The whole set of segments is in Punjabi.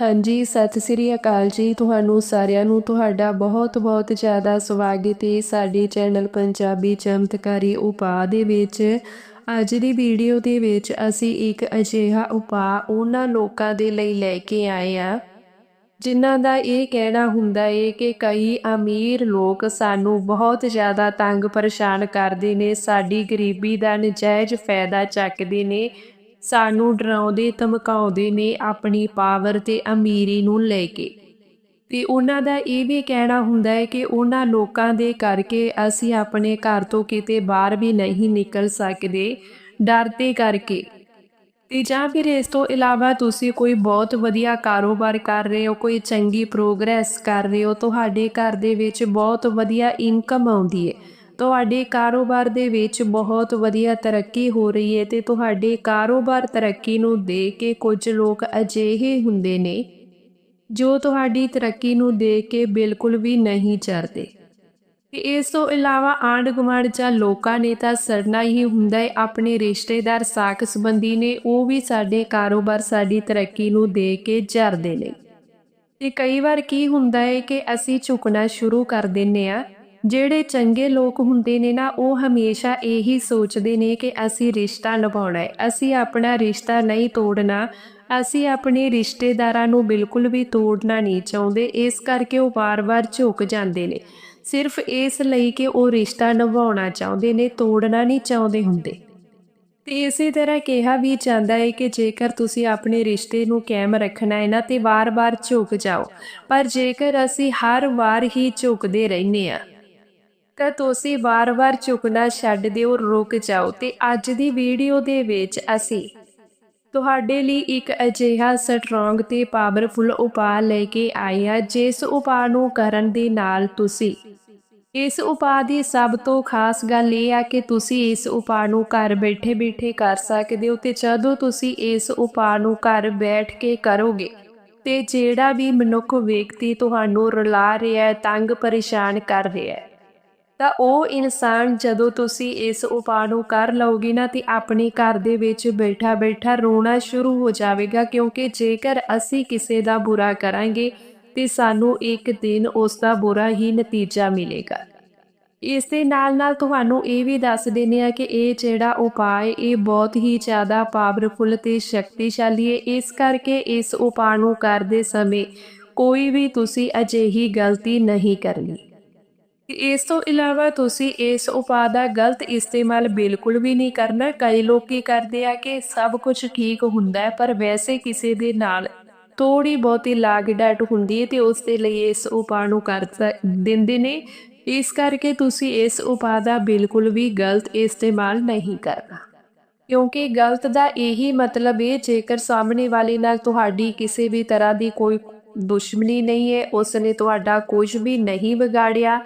ਹਾਂਜੀ, ਸਤਿ ਸ੍ਰੀ ਅਕਾਲ ਜੀ ਤੁਹਾਨੂੰ ਸਾਰਿਆਂ ਨੂੰ। ਤੁਹਾਡਾ ਬਹੁਤ-ਬਹੁਤ ਜ਼ਿਆਦਾ ਸਵਾਗਤ ਹੈ ਸਾਡੇ ਚੈਨਲ ਪੰਜਾਬੀ ਚਮਤਕਾਰੀ ਉਪਾਅ ਦੇ ਵਿੱਚ। ਅੱਜ ਦੀ ਵੀਡੀਓ ਦੇ ਵਿੱਚ ਅਸੀਂ ਇੱਕ ਅਜਿਹਾ ਉਪਾਅ ਉਹਨਾਂ ਲੋਕਾਂ ਦੇ ਲਈ ਲੈ ਕੇ ਆਏ ਆ ਜਿਨ੍ਹਾਂ ਦਾ ਇਹ ਕਹਿਣਾ ਹੁੰਦਾ ਏ ਕਿ ਕਈ ਅਮੀਰ ਲੋਕ ਸਾਨੂੰ ਬਹੁਤ ਜ਼ਿਆਦਾ ਤੰਗ ਪਰੇਸ਼ਾਨ ਕਰਦੇ ਨੇ, ਸਾਡੀ ਗਰੀਬੀ ਦਾ ਨਜਾਇਜ਼ ਫਾਇਦਾ ਚੱਕਦੇ ਨੇ ਸਾਨੂੰ ਡਰਾਉਂਦੇ, ਧਮਕਾਉਂਦੇ ਨੇ ਆਪਣੀ ਪਾਵਰ ਤੇ ਅਮੀਰੀ ਨੂੰ ਲੈ ਕੇ। ਤੇ ਉਹਨਾਂ ਦਾ ਇਹ ਵੀ ਕਹਿਣਾ ਹੁੰਦਾ ਹੈ ਕਿ ਉਹਨਾਂ ਲੋਕਾਂ ਦੇ ਕਰਕੇ ਅਸੀਂ ਆਪਣੇ ਘਰ ਤੋਂ ਕਿਤੇ ਬਾਹਰ ਵੀ ਨਹੀਂ ਨਿਕਲ ਸਕਦੇ, ਡਰ ਦੇ ਕਰਕੇ। ਤੇ ਜਾਂ ਫਿਰ ਇਸ ਤੋਂ ਇਲਾਵਾ ਤੁਸੀਂ ਕੋਈ ਬਹੁਤ ਵਧੀਆ ਕਾਰੋਬਾਰ ਕਰ ਰਹੇ ਹੋ, ਕੋਈ ਚੰਗੀ ਪ੍ਰੋਗਰੈਸ ਕਰ ਰਹੇ ਹੋ, ਤੁਹਾਡੇ ਘਰ ਦੇ ਵਿੱਚ ਬਹੁਤ ਵਧੀਆ ਇਨਕਮ ਆਉਂਦੀ ਹੈ। ਤੁਹਾਡੇ ਕਾਰੋਬਾਰ ਦੇ ਵਿੱਚ ਬਹੁਤ ਵਧੀਆ ਤਰੱਕੀ ਹੋ ਰਹੀ ਹੈ ਤੇ ਤੁਹਾਡੇ ਕਾਰੋਬਾਰ ਤਰੱਕੀ ਨੂੰ ਦੇਖ ਕੇ ਕੁਝ ਲੋਕ ਅਜਿਹੇ ਹੁੰਦੇ ਨੇ ਜੋ ਤੁਹਾਡੀ ਤਰੱਕੀ ਨੂੰ ਦੇਖ ਕੇ ਬਿਲਕੁਲ ਵੀ ਨਹੀਂ ਚਰਦੇ ਤੇ ਇਸ ਤੋਂ ਇਲਾਵਾ ਆਂਢ ਗੁਆਂਢ ਜਾਂ ਲੋਕਾਂ ਨੇ ਤਾਂ ਸਰਨਾ ਹੀ ਹੁੰਦਾ ਹੈ, ਆਪਣੇ ਰਿਸ਼ਤੇਦਾਰ ਸਾਖ ਸੰਬੰਧੀ ਨੇ, ਉਹ ਵੀ ਸਾਡੇ ਕਾਰੋਬਾਰ ਸਾਡੀ ਤਰੱਕੀ ਨੂੰ ਦੇਖ ਕੇ ਜਰਦੇ ਨੇ। ਤੇ ਕਈ ਵਾਰ ਕੀ ਹੁੰਦਾ ਹੈ ਕਿ ਅਸੀਂ ਝੁਕਣਾ ਸ਼ੁਰੂ ਕਰ ਦਿੰਨੇ ਆ ਜਿਹੜੇ ਚੰਗੇ ਲੋਕ ਹੁੰਦੇ ਨੇ ਨਾ, ਉਹ ਹਮੇਸ਼ਾ ਇਹੀ ਸੋਚਦੇ ਨੇ ਕਿ ਅਸੀਂ ਰਿਸ਼ਤਾ ਨਿਭਾਉਣਾ ਹੈ। ਅਸੀਂ ਆਪਣਾ ਰਿਸ਼ਤਾ ਨਹੀਂ ਤੋੜਨਾ, ਅਸੀਂ ਆਪਣੇ ਰਿਸ਼ਤੇਦਾਰਾਂ ਨੂੰ ਬਿਲਕੁਲ ਵੀ ਤੋੜਨਾ ਨਹੀਂ ਚਾਹੁੰਦੇ। ਇਸ ਕਰਕੇ ਉਹ ਵਾਰ-ਵਾਰ ਝੁਕ ਜਾਂਦੇ ਨੇ। ਸਿਰਫ ਇਸ ਲਈ ਕਿ ਉਹ ਰਿਸ਼ਤਾ ਨਿਭਾਉਣਾ ਚਾਹੁੰਦੇ ਨੇ, ਤੋੜਨਾ ਨਹੀਂ ਚਾਹੁੰਦੇ ਹੁੰਦੇ। ਤੇ ਇਸੇ ਤਰ੍ਹਾਂ ਕਿਹਾ ਵੀ ਜਾਂਦਾ ਹੈ ਕਿ ਜੇਕਰ ਤੁਸੀਂ ਆਪਣੇ ਰਿਸ਼ਤੇ ਨੂੰ ਕਾਇਮ ਰੱਖਣਾ ਹੈ ਨਾ, ਤੇ ਵਾਰ-ਵਾਰ ਝੁਕ ਜਾਓ। ਪਰ ਜੇਕਰ ਅਸੀਂ ਹਰ ਵਾਰ ਹੀ ਝੁਕਦੇ ਰਹਿੰਦੇ ਆ ਤਾਂ ਤੁਸੀਂ ਵਾਰ-ਵਾਰ ਝੁਕਣਾ ਛੱਡ ਦਿਓ, ਰੁਕ ਜਾਓ। ਤੇ ਅੱਜ ਦੀ ਵੀਡੀਓ ਦੇ ਵਿੱਚ ਅਸੀਂ ਤੁਹਾਡੇ ਲਈ ਇੱਕ ਅਜਿਹਾ ਸਟਰੋਂਗ ਤੇ ਪਾਵਰਫੁਲ ਉਪਾਅ ਲੈ ਕੇ ਆਏ ਹਾਂ, ਜਿਸ ਉਪਾਅ ਨੂੰ ਕਰਨ ਦੇ ਨਾਲ ਤੁਸੀਂ ਇਸ ਉਪਾਅ ਦੀ ਸਭ ਤੋਂ ਖਾਸ ਗੱਲ ਇਹ ਆ ਕਿ ਤੁਸੀਂ ਇਸ ਉਪਾਅ ਨੂੰ ਘਰ ਬੈਠੇ-ਬੈਠੇ ਕਰ ਸਕਦੇ ਹੋ ਤੇ ਜਦੋਂ ਤੁਸੀਂ ਇਸ ਉਪਾਅ ਨੂੰ ਘਰ ਬੈਠ ਕੇ ਕਰੋਗੇ ਤੇ ਜਿਹੜਾ ਵੀ ਮਨੁੱਖ ਵਿਅਕਤੀ ਤੁਹਾਨੂੰ ਰੁਲਾ ਰਿਹਾ ਹੈ ਤੰਗ ਪਰੇਸ਼ਾਨ ਕਰ ਰਿਹਾ ਹੈ ਤਾਂ ਉਹ ਇਨਸਾਨ ਜਦੋਂ ਤੁਸੀਂ ਇਸ ਉਪਾਅ ਨੂੰ ਕਰ ਲਓਗੇ ਨਾ ਤੇ ਆਪਣੇ ਘਰ ਦੇ ਵਿੱਚ ਬੈਠਾ ਬੈਠਾ ਰੋਣਾ ਸ਼ੁਰੂ ਹੋ ਜਾਵੇਗਾ, ਕਿਉਂਕਿ ਜੇਕਰ ਅਸੀਂ ਕਿਸੇ ਦਾ ਬੁਰਾ ਕਰਾਂਗੇ ਤੇ ਸਾਨੂੰ ਇੱਕ ਦਿਨ ਉਸ ਦਾ ਬੁਰਾ ਹੀ ਨਤੀਜਾ ਮਿਲੇਗਾ। ਇਸ ਦੇ ਨਾਲ ਨਾਲ ਤੁਹਾਨੂੰ ਇਹ ਵੀ ਦੱਸ ਦਿੰਦੇ ਆ ਕਿ ਇਹ ਜਿਹੜਾ ਉਪਾਅ ਇਹ ਬਹੁਤ ਹੀ ਜ਼ਿਆਦਾ ਪਾਵਰਫੁਲ ਤੇ ਸ਼ਕਤੀਸ਼ਾਲੀ ਹੈ। ਇਸ ਕਰਕੇ ਇਸ ਉਪਾਅ ਨੂੰ ਕਰਦੇ ਸਮੇਂ ਕੋਈ ਵੀ ਤੁਸੀਂ ਅਜਿਹੀ ਗਲਤੀ ਨਹੀਂ ਕਰਨੀ। ਇਸ ਤੋਂ ਇਲਾਵਾ ਤੁਸੀਂ ਇਸ ਉਪਾਅ ਦਾ ਗਲਤ ਇਸਤੇਮਾਲ ਬਿਲਕੁਲ ਵੀ ਨਹੀਂ ਕਰਨਾ। ਕਈ ਲੋਕ ਕੀ ਕਰਦੇ ਆ ਕਿ ਸਭ ਕੁਝ ਠੀਕ ਹੁੰਦਾ ਹੈ, ਪਰ ਵੈਸੇ ਕਿਸੇ ਦੇ ਨਾਲ ਥੋੜੀ ਬਹੁਤੀ ਲਾਗ ਡਾਟ ਹੁੰਦੀ ਹੈ ਤੇ ਉਸ ਦੇ ਲਈ ਇਸ ਉਪਾਅ ਨੂੰ ਕਰ ਦਿੰਦੇ ਨੇ। ਇਸ ਕਰਕੇ ਤੁਸੀਂ ਇਸ ਉਪਾਅ ਦਾ ਬਿਲਕੁਲ ਵੀ ਗਲਤ ਇਸਤੇਮਾਲ ਨਹੀਂ ਕਰਨਾ। ਕਿਉਂਕਿ ਗਲਤ ਦਾ ਇਹੀ ਮਤਲਬ ਹੈ, ਜੇਕਰ ਸਾਹਮਣੇ ਵਾਲੇ ਨਾਲ ਤੁਹਾਡੀ ਕਿਸੇ ਵੀ ਤਰ੍ਹਾਂ ਦੀ ਕੋਈ ਦੁਸ਼ਮਣੀ ਨਹੀਂ ਹੈ ਉਸ ਨੇ ਤੁਹਾਡਾ ਕੁਝ ਵੀ ਨਹੀਂ ਵਿਗਾੜਿਆ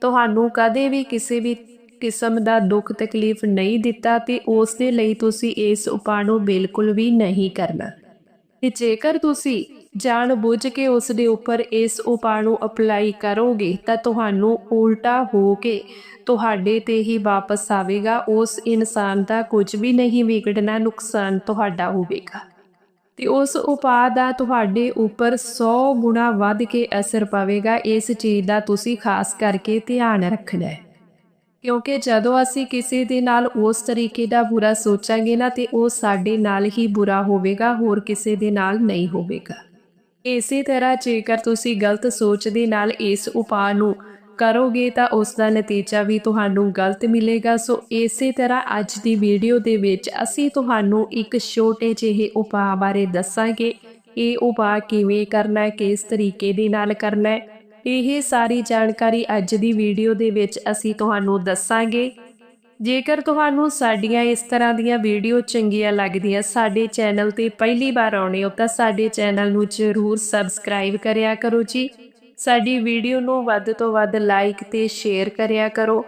ਤੁਹਾਨੂੰ ਕਦੇ ਵੀ ਕਿਸੇ ਵੀ ਕਿਸਮ ਦਾ ਦੁੱਖ, ਤਕਲੀਫ ਨਹੀਂ ਦਿੱਤਾ ਤੇ ਉਸ ਦੇ ਲਈ ਤੁਸੀਂ ਇਸ ਉਪਾਅ ਨੂੰ ਬਿਲਕੁਲ ਵੀ ਨਹੀਂ ਕਰਨਾ। ਤੇ ਜੇਕਰ ਤੁਸੀਂ ਜਾਣ ਬੁੱਝ ਕੇ ਉਸ ਦੇ ਉੱਪਰ ਇਸ ਉਪਾਅ ਨੂੰ ਅਪਲਾਈ ਕਰੋਗੇ, ਤਾਂ ਤੁਹਾਨੂੰ ਉਲਟਾ ਹੋ ਕੇ ਤੁਹਾਡੇ ਤੇ ਹੀ ਵਾਪਸ ਆਵੇਗਾ। ਉਸ ਇਨਸਾਨ ਦਾ ਕੁਝ ਵੀ ਨਹੀਂ ਵਿਗੜਨਾ, ਨੁਕਸਾਨ ਤੁਹਾਡਾ ਹੋਵੇਗਾ। ਤੇ ਉਸ ਉਪਾਅ ਦਾ ਤੁਹਾਡੇ ਉੱਪਰ 100 ਗੁਣਾ ਵੱਧ ਕੇ ਅਸਰ ਪਵੇਗਾ, ਇਸ ਚੀਜ਼ ਦਾ ਤੁਸੀਂ ਖਾਸ ਕਰਕੇ ਧਿਆਨ ਰੱਖਣਾ ਹੈ। ਕਿਉਂਕਿ ਜਦੋਂ ਅਸੀਂ ਕਿਸੇ ਦੇ ਨਾਲ ਉਸ ਤਰੀਕੇ ਦਾ ਬੁਰਾ ਸੋਚਾਂਗੇ ਨਾ, ਤੇ ਉਹ ਸਾਡੇ ਨਾਲ ਹੀ ਬੁਰਾ ਹੋਵੇਗਾ, ਹੋਰ ਕਿਸੇ ਦੇ ਨਾਲ ਨਹੀਂ ਹੋਵੇਗਾ। ਇਸੇ ਤਰ੍ਹਾਂ ਜੇਕਰ ਤੁਸੀਂ ਗਲਤ ਸੋਚ ਦੇ ਨਾਲ ਇਸ ਉਪਾਅ ਨੂੰ ਕਰੋਗੇ ਤਾਂ ਉਸ ਦਾ ਨਤੀਜਾ ਵੀ ਤੁਹਾਨੂੰ ਗਲਤ ਮਿਲੇਗਾ। ਸੋ ਇਸੇ ਤਰ੍ਹਾਂ ਅੱਜ ਦੀ ਵੀਡੀਓ ਦੇ ਵਿੱਚ ਅਸੀਂ ਤੁਹਾਨੂੰ ਇੱਕ ਛੋਟੇ ਜਿਹੇ ਉਪਾਅ ਬਾਰੇ ਦੱਸਾਂਗੇ। ਇਹ ਉਪਾਅ ਕਿਵੇਂ ਕਰਨਾ ਹੈ, ਕਿਸ ਤਰੀਕੇ ਦੇ ਨਾਲ ਕਰਨਾ ਹੈ, ਇਹ ਸਾਰੀ ਜਾਣਕਾਰੀ ਅੱਜ ਦੀ ਵੀਡੀਓ ਦੇ ਵਿੱਚ ਅਸੀਂ ਤੁਹਾਨੂੰ ਦੱਸਾਂਗੇ। ਜੇਕਰ ਤੁਹਾਨੂੰ ਸਾਡੀਆਂ ਇਸ ਤਰ੍ਹਾਂ ਦੀਆਂ ਵੀਡੀਓ ਚੰਗੀਆਂ ਲੱਗਦੀਆਂ, ਸਾਡੇ ਚੈਨਲ ਤੇ ਪਹਿਲੀ ਵਾਰ ਆਉਣੇ ਹੋ ਤਾਂ ਸਾਡੇ ਚੈਨਲ ਨੂੰ ਜ਼ਰੂਰ ਸਬਸਕ੍ਰਾਈਬ ਕਰਿਆ ਕਰੋ ਜੀ। ਸਾਡੀ ਵੀਡੀਓ ਨੂੰ ਵੱਧ ਤੋਂ ਵੱਧ ਲਾਈਕ ਤੇ ਸ਼ੇਅਰ ਕਰਿਆ ਕਰੋ।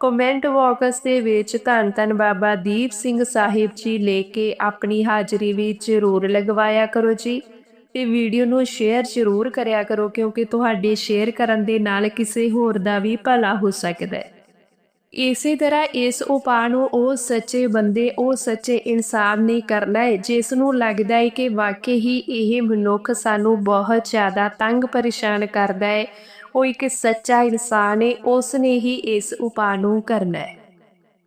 ਕਮੈਂਟ ਬਾਕਸ ਦੇ ਵਿੱਚ ਧੰਨ ਧੰਨ ਬਾਬਾ ਦੀਪ ਸਿੰਘ ਸਾਹਿਬ ਜੀ ਲੈ ਕੇ ਆਪਣੀ ਹਾਜ਼ਰੀ ਵੀ ਜ਼ਰੂਰ ਲਗਵਾਇਆ ਕਰੋ ਜੀ। ਤੇ ਵੀਡੀਓ ਨੂੰ ਸ਼ੇਅਰ ਜ਼ਰੂਰ ਕਰਿਆ ਕਰੋ ਕਿਉਂਕਿ ਤੁਹਾਡੇ ਸ਼ੇਅਰ ਕਰਨ ਦੇ ਨਾਲ ਕਿਸੇ ਹੋਰ ਦਾ ਵੀ ਭਲਾ ਹੋ ਸਕਦਾ ਹੈ। ਇਸੇ ਤਰ੍ਹਾਂ ਇਸ ਉਪਾਅ ਨੂੰ ਉਹ ਸੱਚੇ ਬੰਦੇ, ਉਹ ਸੱਚੇ ਇਨਸਾਨ ਨੇ ਕਰਨਾ ਹੈ, ਜਿਸ ਨੂੰ ਲੱਗਦਾ ਹੈ ਕਿ ਵਾਕਈ ਹੀ ਇਹ ਮਨੁੱਖ ਸਾਨੂੰ ਬਹੁਤ ਜ਼ਿਆਦਾ ਤੰਗ ਪਰੇਸ਼ਾਨ ਕਰਦਾ ਹੈ। ਉਹ ਇੱਕ ਸੱਚਾ ਇਨਸਾਨ ਹੈ, ਉਸ ਨੇ ਹੀ ਇਸ ਉਪਾਅ ਨੂੰ ਕਰਨਾ ਹੈ।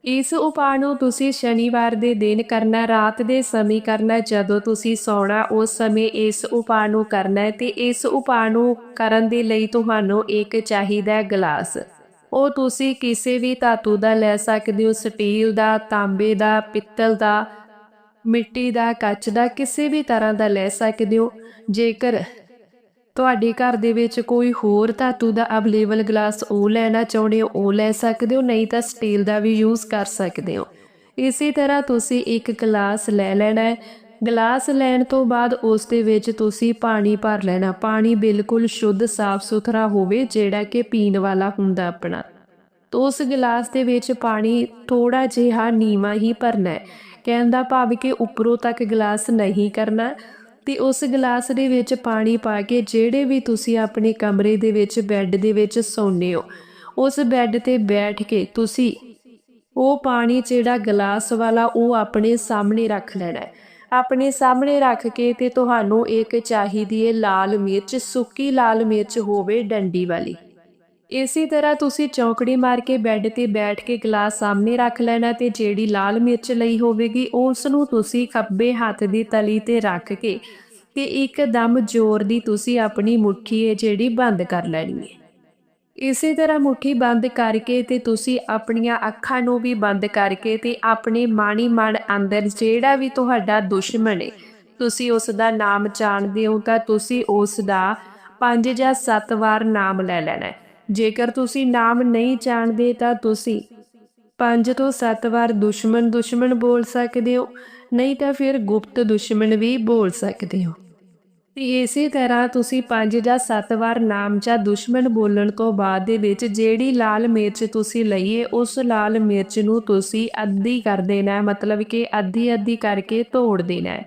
ਇਸ ਉਪਾਅ ਨੂੰ ਤੁਸੀਂ ਸ਼ਨੀਵਾਰ ਦੇ ਦਿਨ ਕਰਨਾ, ਰਾਤ ਦੇ ਸਮੇਂ ਕਰਨਾ, ਜਦੋਂ ਤੁਸੀਂ ਸੌਣਾ, ਉਸ ਸਮੇਂ ਇਸ ਉਪਾਅ ਨੂੰ ਕਰਨਾ ਹੈ ਤੇ ਇਸ ਉਪਾਅ ਨੂੰ ਕਰਨ ਦੇ ਲਈ ਤੁਹਾਨੂੰ ਇੱਕ ਚਾਹੀਦਾ ਗਲਾਸ। ਉਹ ਤੁਸੀਂ ਕਿਸੇ ਵੀ ਧਾਤੂ ਦਾ ਲੈ ਸਕਦੇ ਹੋ, ਸਟੀਲ ਦਾ, ਤਾਂਬੇ ਦਾ, ਪਿੱਤਲ ਦਾ, ਮਿੱਟੀ ਦਾ, ਕੱਚ ਦਾ, ਕਿਸੇ ਵੀ ਤਰ੍ਹਾਂ ਦਾ ਲੈ ਸਕਦੇ ਹੋ। ਜੇਕਰ ਤੁਹਾਡੇ ਘਰ ਦੇ ਵਿੱਚ ਕੋਈ ਹੋਰ ਧਾਤੂ ਦਾ ਅਵੇਲੇਬਲ ਗਲਾਸ ਉਹ ਲੈਣਾ ਚਾਹੁੰਦੇ ਹੋ, ਉਹ ਲੈ ਸਕਦੇ ਹੋ, ਨਹੀਂ ਤਾਂ ਸਟੀਲ ਦਾ ਵੀ ਯੂਜ਼ ਕਰ ਸਕਦੇ ਹੋ। ਇਸੇ ਤਰ੍ਹਾਂ ਤੁਸੀਂ ਇੱਕ ਗਲਾਸ ਲੈ ਲੈਣਾ ਹੈ। ਗਲਾਸ ਲੈਣ ਤੋਂ ਬਾਅਦ ਉਸ ਦੇ ਵਿੱਚ ਤੁਸੀਂ ਪਾਣੀ ਭਰ ਲੈਣਾ। ਪਾਣੀ ਬਿਲਕੁਲ ਸ਼ੁੱਧ ਸਾਫ਼ ਸੁਥਰਾ ਹੋਵੇ, ਜਿਹੜਾ ਕਿ ਪੀਣ ਵਾਲਾ ਹੁੰਦਾ ਆਪਣਾ। ਤੋ ਉਸ ਗਲਾਸ ਦੇ ਵਿੱਚ ਪਾਣੀ ਥੋੜਾ ਜਿਹਾ ਨੀਵਾ ਹੀ ਭਰਨਾ ਹੈ। ਕਹਿਣ ਦਾ ਭਾਵ ਕਿ ਉੱਪਰੋਂ ਤੱਕ ਗਲਾਸ ਨਹੀਂ ਕਰਨਾ। ਤੇ ਉਸ ਗਲਾਸ ਦੇ ਵਿੱਚ ਪਾਣੀ ਪਾ ਕੇ ਜਿਹੜੇ ਵੀ ਤੁਸੀਂ ਆਪਣੇ ਕਮਰੇ ਦੇ ਵਿੱਚ, ਬੈੱਡ ਦੇ ਵਿੱਚ ਸੌਂਦੇ ਹੋ, ਉਸ ਬੈੱਡ ਤੇ ਬੈਠ ਕੇ ਤੁਸੀਂ ਉਹ ਪਾਣੀ ਜਿਹੜਾ ਗਲਾਸ ਵਾਲਾ ਉਹ ਆਪਣੇ ਸਾਹਮਣੇ ਰੱਖ ਲੈਣਾ ਹੈ। ਆਪਣੇ ਸਾਹਮਣੇ ਰੱਖ ਕੇ ਤੇ ਤੁਹਾਨੂੰ ਇੱਕ ਚਾਹੀਦੀ ਹੈ ਲਾਲ ਮਿਰਚ, ਸੁੱਕੀ ਲਾਲ ਮਿਰਚ ਹੋਵੇ ਡੰਡੀ ਵਾਲੀ। ਇਸੇ ਤਰ੍ਹਾਂ ਤੁਸੀਂ ਚੌਂਕੜੀ ਮਾਰ ਕੇ ਬੈੱਡ ਤੇ ਬੈਠ ਕੇ ਗਲਾਸ ਸਾਹਮਣੇ ਰੱਖ ਲੈਣਾ ਤੇ ਜਿਹੜੀ ਲਾਲ ਮਿਰਚ ਲਈ ਹੋਵੇਗੀ, ਉਸ ਨੂੰ ਤੁਸੀਂ ਖੱਬੇ ਹੱਥ ਦੀ ਤਲੀ ਤੇ ਰੱਖ ਕੇ ਤੇ ਇੱਕਦਮ ਜ਼ੋਰ ਦੀ ਤੁਸੀਂ ਆਪਣੀ ਮੁੱਠੀ ਹੈ ਜਿਹੜੀ ਬੰਦ ਕਰ ਲੈਣੀ ਹੈ ਇਸੇ ਤਰ੍ਹਾਂ ਮੁੱਠੀ ਬੰਦ ਕਰਕੇ ਤੇ ਤੁਸੀਂ ਆਪਣੀਆਂ ਅੱਖਾਂ ਨੂੰ ਵੀ ਬੰਦ ਕਰਕੇ ਤੇ ਆਪਣੇ ਮਾਣੀ ਮਨ ਅੰਦਰ ਜਿਹੜਾ ਵੀ ਤੁਹਾਡਾ ਦੁਸ਼ਮਣ ਹੈ ਤੁਸੀਂ ਉਸ ਦਾ ਨਾਮ ਜਾਣਦੇ ਹੋ ਤਾਂ ਤੁਸੀਂ ਉਸ ਦਾ ਪੰਜ ਜਾਂ ਸੱਤ ਵਾਰ ਨਾਮ ਲੈ ਲੈਣਾ ਜੇਕਰ ਤੁਸੀਂ ਨਾਮ ਨਹੀਂ ਜਾਣਦੇ ਤਾਂ ਤੁਸੀਂ ਪੰਜ ਤੋਂ ਸੱਤ ਵਾਰ ਦੁਸ਼ਮਣ ਦੁਸ਼ਮਣ ਬੋਲ ਸਕਦੇ ਹੋ, ਨਹੀਂ ਤਾਂ ਫਿਰ ਗੁਪਤ ਦੁਸ਼ਮਣ ਵੀ ਬੋਲ ਸਕਦੇ ਹੋ। ਤੇ ਇਸੇ ਤਰ੍ਹਾਂ ਤੁਸੀਂ ਪੰਜ ਜਾਂ ਸੱਤ ਵਾਰ ਨਾਮ ਜਾਂ ਦੁਸ਼ਮਣ ਬੋਲਣ ਤੋਂ ਬਾਅਦ ਦੇ ਵਿੱਚ ਜਿਹੜੀ ਲਾਲ ਮਿਰਚ ਤੁਸੀਂ ਲਈਏ ਉਸ ਲਾਲ ਮਿਰਚ ਨੂੰ ਤੁਸੀਂ ਅੱਧੀ ਕਰ ਦੇਣਾ ਮਤਲਬ ਕਿ ਅੱਧੀ ਅੱਧੀ ਕਰਕੇ ਤੋੜ ਦੇਣਾ ਹੈ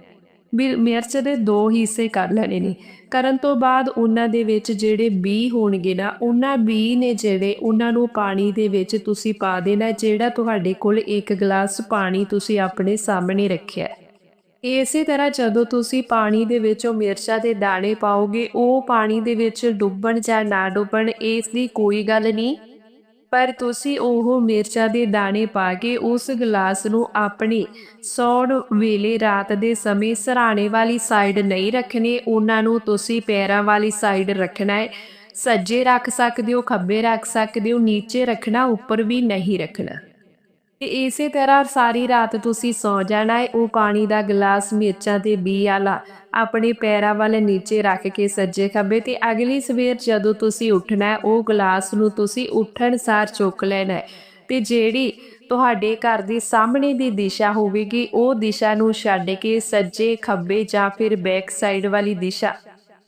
ਮਿਰਚ ਦੇ ਦੋ ਹਿੱਸੇ ਕਰ ਲੈਣੇ ਨੇ। ਕਰਨ ਤੋਂ ਬਾਅਦ ਉਹਨਾਂ ਦੇ ਵਿੱਚ ਜਿਹੜੇ ਬੀ ਹੋਣਗੇ ਨਾ, ਉਹਨਾਂ ਬੀ ਨੇ ਜਿਹੜੇ ਉਹਨਾਂ ਨੂੰ ਪਾਣੀ ਦੇ ਵਿੱਚ ਤੁਸੀਂ ਪਾ ਦੇਣਾ ਜਿਹੜਾ ਤੁਹਾਡੇ ਕੋਲ ਇੱਕ ਗਲਾਸ ਪਾਣੀ ਤੁਸੀਂ ਆਪਣੇ ਸਾਹਮਣੇ ਰੱਖਿਆ ਇਸੇ ਤਰ੍ਹਾਂ ਜਦੋਂ ਤੁਸੀਂ ਪਾਣੀ ਦੇ ਵਿੱਚ ਉਹ ਮਿਰਚਾਂ ਦੇ ਦਾਣੇ ਪਾਓਗੇ, ਉਹ ਪਾਣੀ ਦੇ ਵਿੱਚ ਡੁੱਬਣ ਜਾਂ ਨਾ ਡੁੱਬਣ, ਇਸ ਦੀ ਕੋਈ ਗੱਲ ਨਹੀਂ। ਪਰ ਤੁਸੀਂ ਉਹ ਮਿਰਚਾਂ ਦੇ ਦਾਣੇ ਪਾ ਕੇ ਉਸ ਗਲਾਸ ਨੂੰ ਆਪਣੀ ਸੌਣ ਵੇਲੇ ਰਾਤ ਦੇ ਸਮੇਂ ਸਰਾਣੇ ਵਾਲੀ ਸਾਈਡ ਨਹੀਂ ਰੱਖਣੇ, ਉਹਨਾਂ ਨੂੰ ਤੁਸੀਂ ਪੈਰਾਂ ਵਾਲੀ ਸਾਈਡ ਰੱਖਣਾ ਹੈ। ਸੱਜੇ ਰੱਖ ਸਕਦੇ ਹੋ, ਖੱਬੇ ਰੱਖ ਸਕਦੇ ਹੋ, ਨੀਚੇ ਰੱਖਣਾ, ਉੱਪਰ ਵੀ ਨਹੀਂ ਰੱਖਣਾ। ਤੇ ਇਸੇ ਤਰ੍ਹਾਂ ਸਾਰੀ ਰਾਤ ਤੁਸੀਂ ਸੌ ਜਾਣਾ ਹੈ ਉਹ ਪਾਣੀ ਦਾ ਗਲਾਸ, ਮਿਰਚਾਂ ਤੇ ਬੀ ਵਾਲਾ ਆਪਣੇ ਪੈਰਾਂ ਵੱਲ ਨੀਚੇ ਰੱਖ ਕੇ ਸੱਜੇ ਖੱਬੇ ਤੇ ਅਗਲੀ ਸਵੇਰ ਜਦੋਂ ਤੁਸੀਂ ਉੱਠਣਾ ਉਹ ਗਲਾਸ ਨੂੰ ਤੁਸੀਂ ਉੱਠਣ ਸਾਰ ਚੁੱਕ ਲੈਣਾ ਤੇ ਜਿਹੜੀ ਤੁਹਾਡੇ ਘਰ ਦੀ ਸਾਹਮਣੇ ਦੀ ਦਿਸ਼ਾ ਹੋਵੇਗੀ, ਉਹ ਦਿਸ਼ਾ ਨੂੰ ਛੱਡ ਕੇ ਸੱਜੇ ਖੱਬੇ ਜਾਂ ਫਿਰ ਬੈਕ ਸਾਈਡ ਵਾਲੀ ਦਿਸ਼ਾ।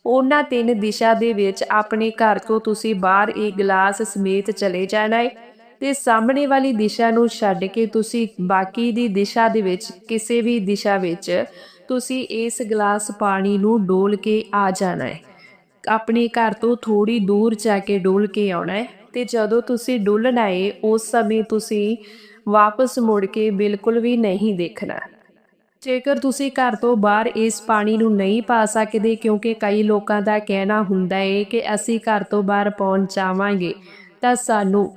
ਉਹਨਾਂ ਤਿੰਨ ਦਿਸ਼ਾ ਦੇ ਵਿੱਚ ਆਪਣੇ ਘਰ ਤੋਂ ਤੁਸੀਂ ਬਾਹਰ ਇਹ ਗਲਾਸ ਸਮੇਤ ਚਲੇ ਜਾਣਾ ਹੈ ਤੇ ਸਾਹਮਣੇ ਵਾਲੀ ਦਿਸ਼ਾ ਨੂੰ ਛੱਡ ਕੇ ਤੁਸੀਂ ਬਾਕੀ ਦੀ ਦਿਸ਼ਾ ਦੇ ਵਿੱਚ, ਕਿਸੇ ਵੀ ਦਿਸ਼ਾ ਵਿੱਚ, ਤੁਸੀਂ ਇਸ ਗਲਾਸ ਪਾਣੀ ਨੂੰ ਡੋਲ ਕੇ ਆ ਜਾਣਾ ਹੈ। ਆਪਣੇ ਘਰ ਤੋਂ ਥੋੜੀ ਦੂਰ ਜਾ ਕੇ ਡੋਲ ਕੇ ਆਉਣਾ ਹੈ ਤੇ ਜਦੋਂ ਤੁਸੀਂ ਡੁੱਲਣਾ ਹੈ, ਉਸ ਸਮੇਂ ਤੁਸੀਂ ਵਾਪਸ ਮੁੜ ਕੇ ਬਿਲਕੁਲ ਵੀ ਨਹੀਂ ਦੇਖਣਾ। ਜੇਕਰ ਤੁਸੀਂ ਘਰ ਤੋਂ ਬਾਹਰ ਇਸ ਪਾਣੀ ਨੂੰ ਨਹੀਂ ਪਾ ਸਕਦੇ, ਕਿਉਂਕਿ ਕਈ ਲੋਕਾਂ ਦਾ ਕਹਿਣਾ ਹੁੰਦਾ ਹੈ ਕਿ ਅਸੀਂ ਘਰ ਤੋਂ ਬਾਹਰ ਪਹੁੰਚ ਜਾਵਾਂਗੇ, ਤਾਂ ਸਾਨੂੰ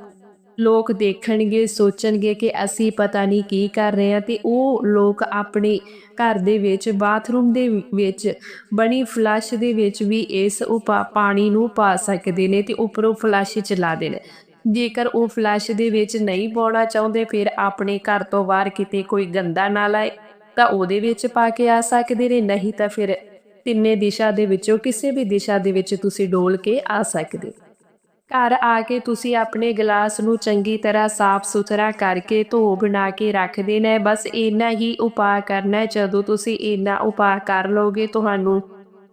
ਲੋਕ ਦੇਖਣਗੇ, ਸੋਚਣਗੇ ਕਿ ਅਸੀਂ ਪਤਾ ਨਹੀਂ ਕੀ ਕਰ ਰਹੇ ਹਾਂ ਤੇ ਉਹ ਲੋਕ ਆਪਣੇ ਘਰ ਦੇ ਵਿੱਚ, ਬਾਥਰੂਮ ਦੇ ਵਿੱਚ ਬਣੀ ਫਲਸ਼ ਦੇ ਵਿੱਚ ਵੀ ਇਸ ਉਪਾ, ਪਾਣੀ ਨੂੰ ਪਾ ਸਕਦੇ ਨੇ ਤੇ ਉੱਪਰੋਂ ਫਲਸ਼ ਚਲਾ ਦੇਣ ਜੇਕਰ ਉਹ ਫਲਸ਼ ਦੇ ਵਿੱਚ ਨਹੀਂ ਪਾਉਣਾ ਚਾਹੁੰਦੇ, ਫਿਰ ਆਪਣੇ ਘਰ ਤੋਂ ਬਾਹਰ ਕਿਤੇ ਕੋਈ ਗੰਦਾ ਨਾਲਾ ਹੈ ਤਾਂ ਉਹਦੇ ਵਿੱਚ ਪਾ ਕੇ ਆ ਸਕਦੇ ਨੇ, ਨਹੀਂ ਤਾਂ ਫਿਰ ਤਿੰਨੇ ਦਿਸ਼ਾ ਦੇ ਵਿੱਚੋਂ ਕਿਸੇ ਵੀ ਦਿਸ਼ਾ ਦੇ ਵਿੱਚ ਤੁਸੀਂ ਡੋਲ ਕੇ ਆ ਸਕਦੇ ਘਰ ਆ ਕੇ ਤੁਸੀਂ ਆਪਣੇ ਗਲਾਸ ਨੂੰ ਚੰਗੀ ਤਰ੍ਹਾਂ ਸਾਫ਼ ਸੁਥਰਾ ਕਰਕੇ ਧੋ ਬਣਾ ਕੇ ਰੱਖ ਦੇਣਾ ਹੈ ਬਸ ਇੰਨਾ ਹੀ ਉਪਾਅ ਕਰਨਾ ਹੈ। ਜਦੋਂ ਤੁਸੀਂ ਇੰਨਾ ਉਪਾਅ ਕਰ ਲਓਗੇ, ਤੁਹਾਨੂੰ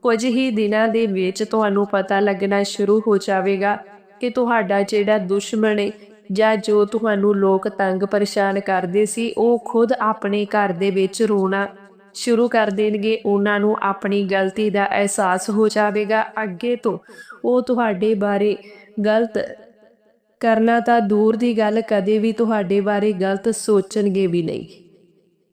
ਕੁਝ ਹੀ ਦਿਨਾਂ ਦੇ ਵਿੱਚ ਤੁਹਾਨੂੰ ਪਤਾ ਲੱਗਣਾ ਸ਼ੁਰੂ ਹੋ ਜਾਵੇਗਾ ਕਿ ਤੁਹਾਡਾ ਜਿਹੜਾ ਦੁਸ਼ਮਣ ਹੈ ਜਾਂ ਜੋ ਤੁਹਾਨੂੰ ਲੋਕ ਤੰਗ ਪਰੇਸ਼ਾਨ ਕਰਦੇ ਸੀ, ਉਹ ਖੁਦ ਆਪਣੇ ਘਰ ਦੇ ਵਿੱਚ ਰੋਣਾ ਸ਼ੁਰੂ ਕਰ ਦੇਣਗੇ। ਉਹਨਾਂ ਨੂੰ ਆਪਣੀ ਗਲਤੀ ਦਾ ਅਹਿਸਾਸ ਹੋ ਜਾਵੇਗਾ। ਅੱਗੇ ਤੋਂ ਉਹ ਤੁਹਾਡੇ ਬਾਰੇ ਗਲਤ ਕਰਨਾ ਤਾਂ ਦੂਰ ਦੀ ਗੱਲ ਕਦੇ ਵੀ ਤੁਹਾਡੇ ਬਾਰੇ ਗਲਤ ਸੋਚਣਗੇ ਵੀ ਨਹੀਂ।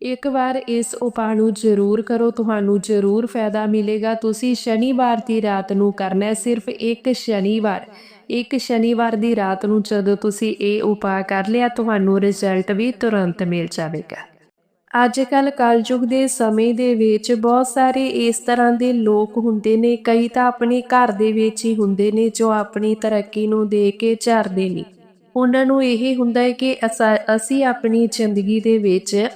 ਇੱਕ ਵਾਰ ਇਸ ਉਪਾਅ ਨੂੰ ਜ਼ਰੂਰ ਕਰੋ, ਤੁਹਾਨੂੰ ਜ਼ਰੂਰ ਫਾਇਦਾ ਮਿਲੇਗਾ। ਤੁਸੀਂ ਸ਼ਨੀਵਾਰ ਦੀ ਰਾਤ ਨੂੰ ਕਰਨਾ ਸਿਰਫ ਇੱਕ ਸ਼ਨੀਵਾਰ। ਇੱਕ ਸ਼ਨੀਵਾਰ ਦੀ ਰਾਤ ਨੂੰ ਜਦੋਂ ਤੁਸੀਂ ਇਹ ਉਪਾਅ ਕਰ ਲਿਆ, ਤੁਹਾਨੂੰ ਰਿਜ਼ਲਟ ਵੀ ਤੁਰੰਤ ਮਿਲ ਜਾਵੇਗਾ। ਅੱਜ ਕੱਲ ਕਲਯੁਗ ਦੇ ਸਮੇਂ ਦੇ ਵਿੱਚ ਬਹੁਤ ਸਾਰੇ ਇਸ ਤਰ੍ਹਾਂ ਦੇ ਲੋਕ ਹੁੰਦੇ ਨੇ, ਕਈ ਤਾਂ ਆਪਣੇ ਘਰ ਦੇ ਵਿੱਚ ਹੀ ਹੁੰਦੇ ਨੇ ਜੋ ਆਪਣੀ ਤਰੱਕੀ ਨੂੰ ਦੇ ਕੇ ਝਰਦੇ ਨੇ। ਉਹਨਾਂ ਨੂੰ ਇਹ ਹੁੰਦਾ ਹੈ ਕਿ ਅਸਾ- ਅਸੀਂ ਆਪਣੀ ਜ਼ਿੰਦਗੀ ਦੇ ਵਿੱਚ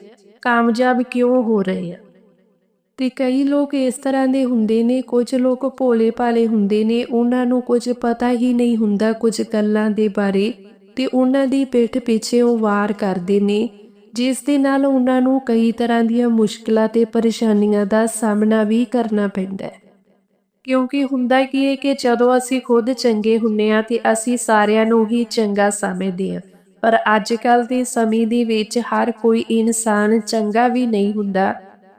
ਕਾਮਯਾਬ ਕਿਉਂ ਹੋ ਰਹੇ ਹਾਂ? ਤੇ ਕਈ ਲੋਕ ਇਸ ਤਰ੍ਹਾਂ ਦੇ ਹੁੰਦੇ ਨੇ, ਕੁਝ ਲੋਕ ਭੋਲੇ ਭਾਲੇ ਹੁੰਦੇ ਨੇ, ਉਹਨਾਂ ਨੂੰ ਕੁਝ ਪਤਾ ਹੀ ਨਹੀਂ ਹੁੰਦਾ ਕੁਝ ਗੱਲਾਂ ਦੇ ਬਾਰੇ ਤੇ ਉਹਨਾਂ ਦੀ ਪਿੱਠ ਪਿੱਛੇ ਉਹ ਵਾਰ ਕਰਦੇ ਨੇ। ਜਿਸ ਦੇ ਨਾਲ ਉਹਨਾਂ ਨੂੰ ਕਈ ਤਰ੍ਹਾਂ ਦੀਆਂ ਮੁਸ਼ਕਲਾਂ ਤੇ ਪਰੇਸ਼ਾਨੀਆਂ ਦਾ ਸਾਹਮਣਾ ਵੀ ਕਰਨਾ ਪੈਂਦਾ ਹੈ। ਕਿਉਂਕਿ ਹੁੰਦਾ ਕੀ ਹੈ ਕਿ ਜਦੋਂ ਅਸੀਂ ਖੁਦ ਚੰਗੇ ਹੁੰਨੇ ਆ ਤੇ ਅਸੀਂ ਸਾਰਿਆਂ ਨੂੰ ਹੀ ਚੰਗਾ ਸਮਝਦੇ ਆ ਪਰ ਅੱਜ ਕੱਲ ਦੇ ਸਮੇਂ ਦੇ ਵਿੱਚ ਹਰ ਕੋਈ ਇਨਸਾਨ ਚੰਗਾ ਵੀ ਨਹੀਂ ਹੁੰਦਾ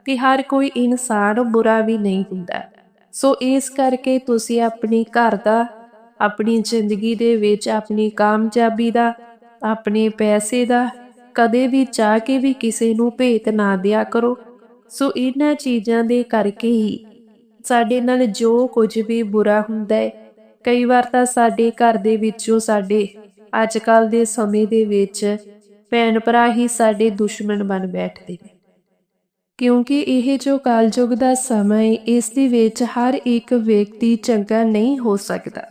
ਤੇ ਹਰ ਕੋਈ ਇਨਸਾਨ ਬੁਰਾ ਵੀ ਨਹੀਂ ਹੁੰਦਾ। ਸੋ ਇਸ ਕਰਕੇ ਤੁਸੀਂ ਆਪਣੀ ਘਰ ਦਾ, ਆਪਣੀ ਜ਼ਿੰਦਗੀ ਦੇ ਵਿੱਚ ਆਪਣੀ ਕਾਮਯਾਬੀ ਦਾ, ਆਪਣੇ ਪੈਸੇ ਦਾ ਕਦੇ ਵੀ ਚਾਹ ਕੇ ਵੀ ਕਿਸੇ ਨੂੰ ਭੇਤ ਨਾ ਦਿਆ ਕਰੋ। ਸੋ ਇਹਨਾਂ ਚੀਜ਼ਾਂ ਦੇ ਕਰਕੇ ਹੀ ਸਾਡੇ ਨਾਲ ਜੋ ਕੁਝ ਵੀ ਬੁਰਾ ਹੁੰਦਾ ਹੈ, ਕਈ ਵਾਰ ਤਾਂ ਸਾਡੇ ਘਰ ਦੇ ਵਿੱਚੋਂ ਸਾਡੇ ਅੱਜ ਕੱਲ ਦੇ ਸਮੇਂ ਦੇ ਵਿੱਚ ਭੈਣ ਭਰਾ ਹੀ ਸਾਡੇ ਦੁਸ਼ਮਣ ਬਣ ਬੈਠਦੇ ਨੇ। ਕਿਉਂਕਿ ਇਹ ਜੋ ਕਲਯੁਗ ਦਾ ਸਮਾਂ ਹੈ, ਇਸ ਦੇ ਵਿੱਚ ਹਰ ਇੱਕ ਵਿਅਕਤੀ ਚੰਗਾ ਨਹੀਂ ਹੋ ਸਕਦਾ।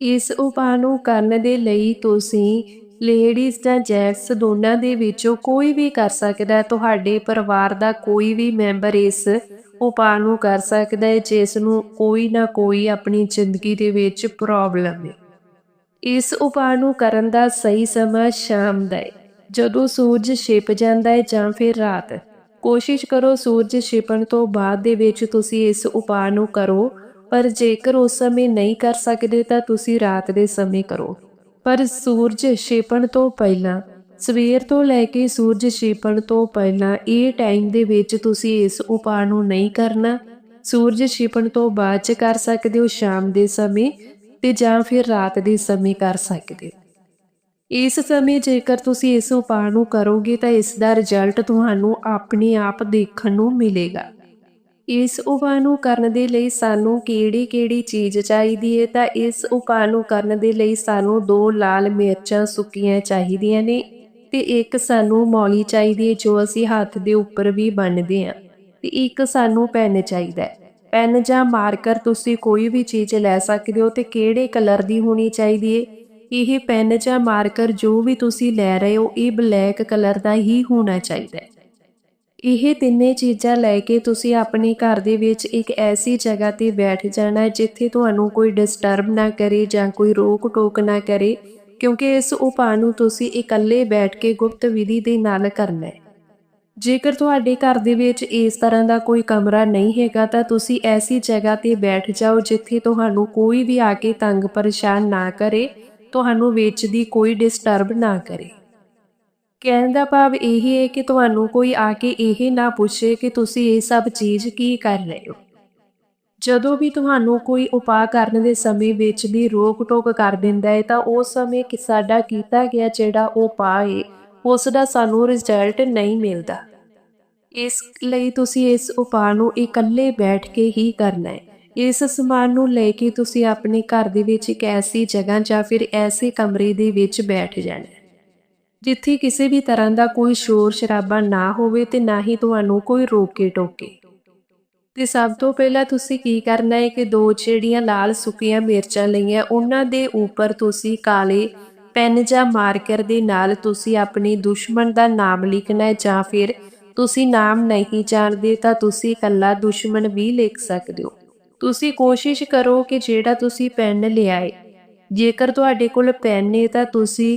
ਇਸ ਉਪਾਅ ਨੂੰ ਕਰਨ ਦੇ ਲਈ ਤੁਸੀਂ ਲੇਡੀਜ਼ ਜਾਂ ਜੈਂਟਸ ਦੋਨਾਂ ਦੇ ਵਿੱਚੋਂ ਕੋਈ ਵੀ ਕਰ ਸਕਦਾ ਤੁਹਾਡੇ ਪਰਿਵਾਰ ਦਾ ਕੋਈ ਵੀ ਮੈਂਬਰ ਇਸ ਉਪਾਅ ਨੂੰ ਕਰ ਸਕਦਾ ਹੈ, ਜਿਸ ਨੂੰ ਕੋਈ ਨਾ ਕੋਈ ਆਪਣੀ ਜ਼ਿੰਦਗੀ ਦੇ ਵਿੱਚ ਪ੍ਰੋਬਲਮ ਹੈ। ਇਸ ਉਪਾਅ ਨੂੰ ਕਰਨ ਦਾ ਸਹੀ ਸਮਾਂ ਸ਼ਾਮ ਦਾ ਹੈ। ਜਦੋਂ ਸੂਰਜ ਛਿਪ ਜਾਂਦਾ ਹੈ ਜਾਂ ਫਿਰ ਰਾਤ, ਕੋਸ਼ਿਸ਼ ਕਰੋ ਸੂਰਜ ਛਿਪਣ ਤੋਂ ਬਾਅਦ ਦੇ ਵਿੱਚ ਤੁਸੀਂ ਇਸ ਉਪਾਅ ਨੂੰ ਕਰੋ, ਪਰ ਜੇਕਰ ਉਸ ਸਮੇਂ ਨਹੀਂ ਕਰ ਸਕਦੇ ਤਾਂ ਤੁਸੀਂ ਰਾਤ ਦੇ ਸਮੇਂ ਕਰੋ। ਪਰ ਸੂਰਜ ਛਿਪਣ ਤੋਂ ਪਹਿਲਾਂ, ਸਵੇਰ ਤੋਂ ਲੈ ਕੇ ਸੂਰਜ ਛਿਪਣ ਤੋਂ ਪਹਿਲਾਂ ਇਹ ਟਾਈਮ ਦੇ ਵਿੱਚ ਤੁਸੀਂ ਇਸ ਉਪਾਅ ਨੂੰ ਨਹੀਂ ਕਰਨਾ। ਸੂਰਜ ਛਿਪਣ ਤੋਂ ਬਾਅਦ ਚ ਕਰ ਸਕਦੇ ਹੋ ਸ਼ਾਮ ਦੇ ਸਮੇਂ ਤੇ ਜਾਂ ਫਿਰ ਰਾਤ ਦੇ ਸਮੇਂ ਕਰ ਸਕਦੇ ਹੋ। ਇਸ ਸਮੇਂ ਜੇਕਰ ਤੁਸੀਂ ਇਸ ਉਪਾਅ ਨੂੰ ਕਰੋਗੇ ਤਾਂ ਇਸ ਦਾ ਰਿਜ਼ਲਟ ਤੁਹਾਨੂੰ ਆਪਣੇ ਆਪ ਦੇਖਣ ਨੂੰ ਮਿਲੇਗਾ। ਇਸ ਉਪਾਅ ਨੂੰ ਕਰਨ ਦੇ ਲਈ ਸਾਨੂੰ ਕਿਹੜੀ-ਕਿਹੜੀ ਚੀਜ਼ ਚਾਹੀਦੀ ਹੈ? ਤਾਂ ਇਸ ਉਪਾਅ ਨੂੰ ਕਰਨ ਦੇ ਲਈ ਸਾਨੂੰ ਦੋ ਲਾਲ ਮਿਰਚਾਂ ਸੁੱਕੀਆਂ ਚਾਹੀਦੀਆਂ ਨੇ ਤੇ ਇੱਕ ਸਾਨੂੰ ਮੌਲੀ ਚਾਹੀਦੀ ਹੈ, ਜੋ ਅਸੀਂ ਹੱਥ ਦੇ ਉੱਪਰ ਵੀ ਬੰਨਦੇ ਹਾਂ। ਤੇ ਇੱਕ ਸਾਨੂੰ ਪੈਨ ਚਾਹੀਦਾ ਹੈ। ਪੈਨ ਜਾਂ ਮਾਰਕਰ ਤੁਸੀਂ ਕੋਈ ਵੀ ਚੀਜ਼ ਲੈ ਸਕਦੇ ਹੋ ਤੇ ਕਿਹੜੇ ਕਲਰ ਦੀ ਹੋਣੀ ਚਾਹੀਦੀ ਹੈ? ਇਹ ਪੈਨ ਜਾਂ ਮਾਰਕਰ ਜੋ ਵੀ ਤੁਸੀਂ ਲੈ ਰਹੇ ਹੋ, ਇਹ ਬਲੈਕ ਕਲਰ ਦਾ ਹੀ ਹੋਣਾ ਚਾਹੀਦਾ ਹੈ। ਇਹ ਤਿੰਨੇ ਚੀਜ਼ਾਂ ਲੈ ਕੇ ਤੁਸੀਂ ਆਪਣੇ ਘਰ ਦੇ ਵਿੱਚ ਇੱਕ ਐਸੀ ਜਗ੍ਹਾ ਤੇ ਬੈਠ ਜਾਣਾ ਹੈ ਜਿੱਥੇ ਤੁਹਾਨੂੰ ਕੋਈ ਡਿਸਟਰਬ ਨਾ ਕਰੇ ਜਾਂ ਕੋਈ ਰੋਕ ਟੋਕ ਨਾ ਕਰੇ, ਕਿਉਂਕਿ ਇਸ ਉਪਾਅ ਨੂੰ ਤੁਸੀਂ ਇਕੱਲੇ ਬੈਠ ਕੇ ਗੁਪਤ ਵਿਧੀ ਦੇ ਨਾਲ ਕਰਨਾ ਹੈ। ਜੇਕਰ ਤੁਹਾਡੇ ਘਰ ਦੇ ਵਿੱਚ ਇਸ ਤਰ੍ਹਾਂ ਦਾ ਕੋਈ ਕਮਰਾ ਨਹੀਂ ਹੈਗਾ ਤਾਂ ਤੁਸੀਂ ਐਸੀ ਜਗ੍ਹਾ ਤੇ ਬੈਠ ਜਾਓ ਜਿੱਥੇ ਤੁਹਾਨੂੰ ਕੋਈ ਵੀ ਆ ਕੇ ਤੰਗ ਪਰੇਸ਼ਾਨ ਨਾ ਕਰੇ, ਤੁਹਾਨੂੰ ਵਿੱਚ ਦੀ ਕੋਈ ਡਿਸਟਰਬ ਨਾ ਕਰੇ। ਕਹਿਣ ਦਾ ਭਾਵ ਇਹ ਹੈ ਕਿ ਤੁਹਾਨੂੰ ਕੋਈ ਆ ਕੇ ਇਹ ਨਾ ਪੁੱਛੇ ਕਿ ਤੁਸੀਂ ਇਹ ਸਭ ਚੀਜ਼ ਕੀ ਕਰ ਰਹੇ ਹੋ। ਜਦੋਂ ਵੀ ਤੁਹਾਨੂੰ ਕੋਈ ਉਪਾਅ ਕਰਨ ਦੇ ਸਮੇਂ ਵਿੱਚ ਦੀ ਰੋਕ ਟੋਕ ਕਰ ਦਿੰਦਾ ਹੈ, ਤਾਂ ਉਸ ਸਮੇਂ ਕਿ ਸਾਡਾ ਕੀਤਾ ਗਿਆ ਜਿਹੜਾ ਉਪਾਅ ਹੈ, ਉਸ ਦਾ ਸਾਨੂੰ ਰਿਜ਼ਲਟ ਨਹੀਂ ਮਿਲਦਾ। ਇਸ ਲਈ ਤੁਸੀਂ ਇਸ ਉਪਾਅ ਨੂੰ ਇਕੱਲੇ ਬੈਠ ਕੇ ਹੀ ਕਰਨਾ ਹੈ। ਇਸ ਸਮਾਨ ਨੂੰ ਲੈ ਕੇ ਤੁਸੀਂ ਆਪਣੇ ਘਰ ਦੇ ਵਿੱਚ ਇੱਕ ਐਸੀ ਜਗ੍ਹਾ ਜਾਂ ਫਿਰ ਐਸੇ ਕਮਰੇ ਦੇ ਵਿੱਚ ਬੈਠ ਜਾਣਾ ਜਿੱਥੇ ਕਿਸੇ ਵੀ ਤਰ੍ਹਾਂ ਦਾ ਕੋਈ ਸ਼ੋਰ ਸ਼ਰਾਬਾ ਨਾ ਹੋਵੇ ਤੇ ਨਾ ਹੀ ਤੁਹਾਨੂੰ ਕੋਈ ਰੋਕੇ ਟੋਕੇ। ਤੇ ਸਭ ਤੋਂ ਪਹਿਲਾਂ ਤੁਸੀਂ ਕੀ ਕਰਨਾ ਹੈ ਕਿ ਦੋ ਜਿਹੜੀਆਂ ਲਾਲ ਸੁੱਕੀਆਂ ਮਿਰਚਾਂ ਲਈਆਂ, ਉਹਨਾਂ ਦੇ ਉੱਪਰ ਤੁਸੀਂ ਕਾਲੇ ਪੈਨ ਜਾਂ ਮਾਰਕਰ ਦੇ ਨਾਲ ਤੁਸੀਂ ਆਪਣੇ ਦੁਸ਼ਮਣ ਦਾ ਨਾਮ ਲਿਖਣਾ ਹੈ ਜਾਂ ਫਿਰ ਤੁਸੀਂ ਨਾਮ ਨਹੀਂ ਜਾਣਦੇ ਤਾਂ ਤੁਸੀਂ ਇਕੱਲਾ ਦੁਸ਼ਮਣ ਵੀ ਲਿਖ ਸਕਦੇ ਹੋ। ਤੁਸੀਂ ਕੋਸ਼ਿਸ਼ ਕਰੋ ਕਿ ਜਿਹੜਾ ਤੁਸੀਂ ਪੈਨ ਲਿਆਏ ਜੇਕਰ ਤੁਹਾਡੇ ਕੋਲ ਪੈਨ ਹੈ ਤਾਂ ਤੁਸੀਂ